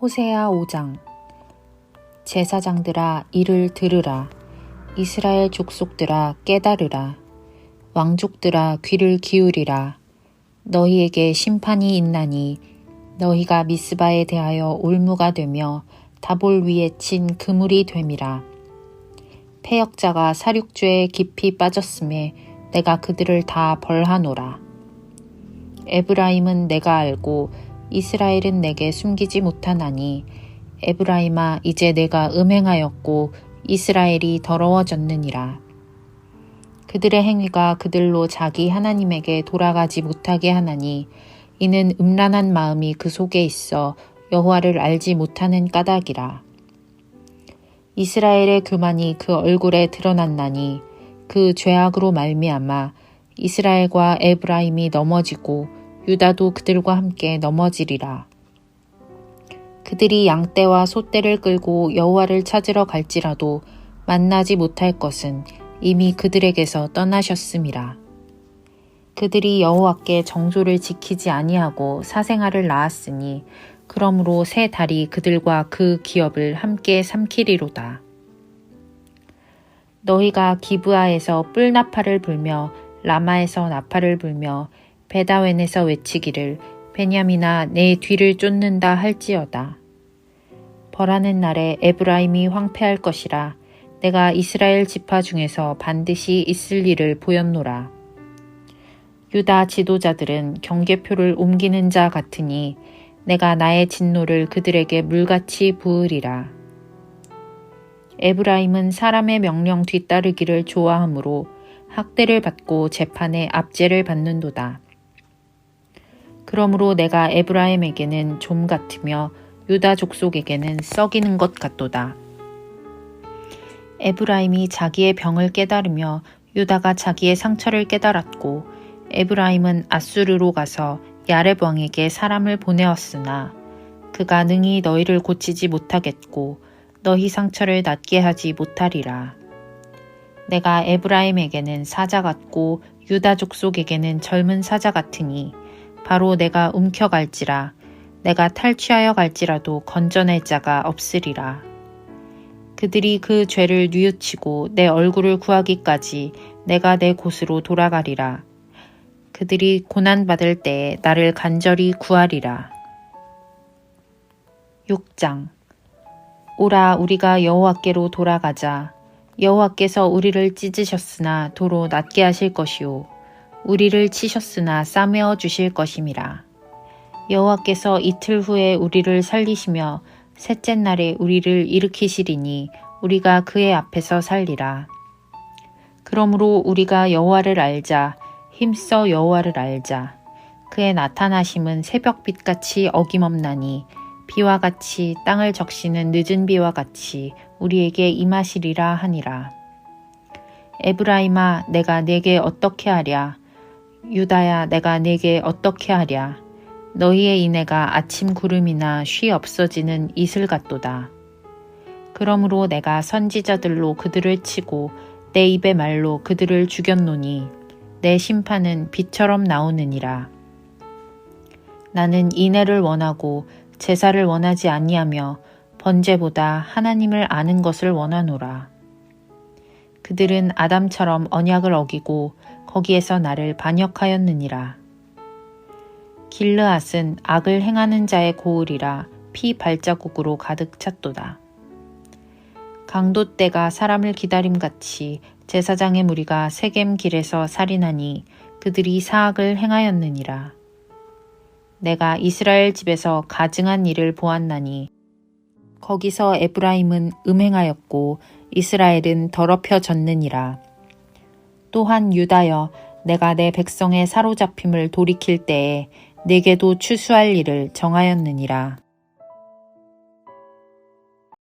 호세아 5장. 제사장들아 이를 들으라. 이스라엘 족속들아 깨달으라. 왕족들아 귀를 기울이라. 너희에게 심판이 있나니 너희가 미스바에 대하여 올무가 되며 다볼 위에 친 그물이 됨이라. 패역자가 사륙죄에 깊이 빠졌음에 내가 그들을 다 벌하노라. 에브라임은 내가 알고 이스라엘은 내게 숨기지 못하나니 에브라임아 이제 내가 음행하였고 이스라엘이 더러워졌느니라. 그들의 행위가 그들로 자기 하나님에게 돌아가지 못하게 하나니 이는 음란한 마음이 그 속에 있어 여호와를 알지 못하는 까닭이라. 이스라엘의 교만이 그 얼굴에 드러났나니 그 죄악으로 말미암아 이스라엘과 에브라임이 넘어지고 유다도 그들과 함께 넘어지리라. 그들이 양떼와 소떼를 끌고 여호와를 찾으러 갈지라도 만나지 못할 것은 이미 그들에게서 떠나셨음이라. 그들이 여호와께 정조를 지키지 아니하고 사생아를 낳았으니 그러므로 새 달이 그들과 그 기업을 함께 삼키리로다. 너희가 기브아에서 뿔 나팔을 불며 라마에서 나팔을 불며 베다웬에서 외치기를 베냐민아 내 뒤를 쫓는다 할지어다. 벌하는 날에 에브라임이 황폐할 것이라 내가 이스라엘 지파 중에서 반드시 있을 일을 보였노라. 유다 지도자들은 경계표를 옮기는 자 같으니 내가 나의 진노를 그들에게 물같이 부으리라. 에브라임은 사람의 명령 뒤따르기를 좋아하므로 학대를 받고 재판에 압제를 받는도다. 그러므로 내가 에브라임에게는 좀 같으며 유다 족속에게는 썩이는 것 같도다. 에브라임이 자기의 병을 깨달으며 유다가 자기의 상처를 깨달았고 에브라임은 아수르로 가서 야렙 왕에게 사람을 보내었으나 그가 능히 너희를 고치지 못하겠고 너희 상처를 낫게 하지 못하리라. 내가 에브라임에게는 사자 같고 유다 족속에게는 젊은 사자 같으니 바로 내가 움켜갈지라 내가 탈취하여 갈지라도 건져낼 자가 없으리라. 그들이 그 죄를 뉘우치고 내 얼굴을 구하기까지 내가 내 곳으로 돌아가리라. 그들이 고난받을 때에 나를 간절히 구하리라. 6장 오라 우리가 여호와께로 돌아가자. 여호와께서 우리를 찢으셨으나 도로 낫게 하실 것이요. 우리를 치셨으나 싸매어 주실 것임이라. 여호와께서 이틀 후에 우리를 살리시며 셋째 날에 우리를 일으키시리니 우리가 그의 앞에서 살리라. 그러므로 우리가 여호와를 알자 힘써 여호와를 알자 그의 나타나심은 새벽빛 같이 어김없나니 비와 같이 땅을 적시는 늦은 비와 같이 우리에게 임하시리라 하니라. 에브라임아 내가 내게 어떻게 하랴 유다야 내가 내게 어떻게 하랴 너희의 인애가 아침 구름이나 쉬 없어지는 이슬 같도다. 그러므로 내가 선지자들로 그들을 치고 내 입의 말로 그들을 죽였노니 내 심판은 빛처럼 나오느니라. 나는 인애를 원하고 제사를 원하지 아니하며 번제보다 하나님을 아는 것을 원하노라. 그들은 아담처럼 언약을 어기고 거기에서 나를 반역하였느니라. 길르앗은 악을 행하는 자의 고을이라 피 발자국으로 가득 찼도다. 강도 때가 사람을 기다림같이 제사장의 무리가 세겜 길에서 살인하니 그들이 사악을 행하였느니라. 내가 이스라엘 집에서 가증한 일을 보았나니 거기서 에브라임은 음행하였고 이스라엘은 더럽혀졌느니라. 또한 유다여 내가 내 백성의 사로잡힘을 돌이킬 때에 내게도 추수할 일을 정하였느니라.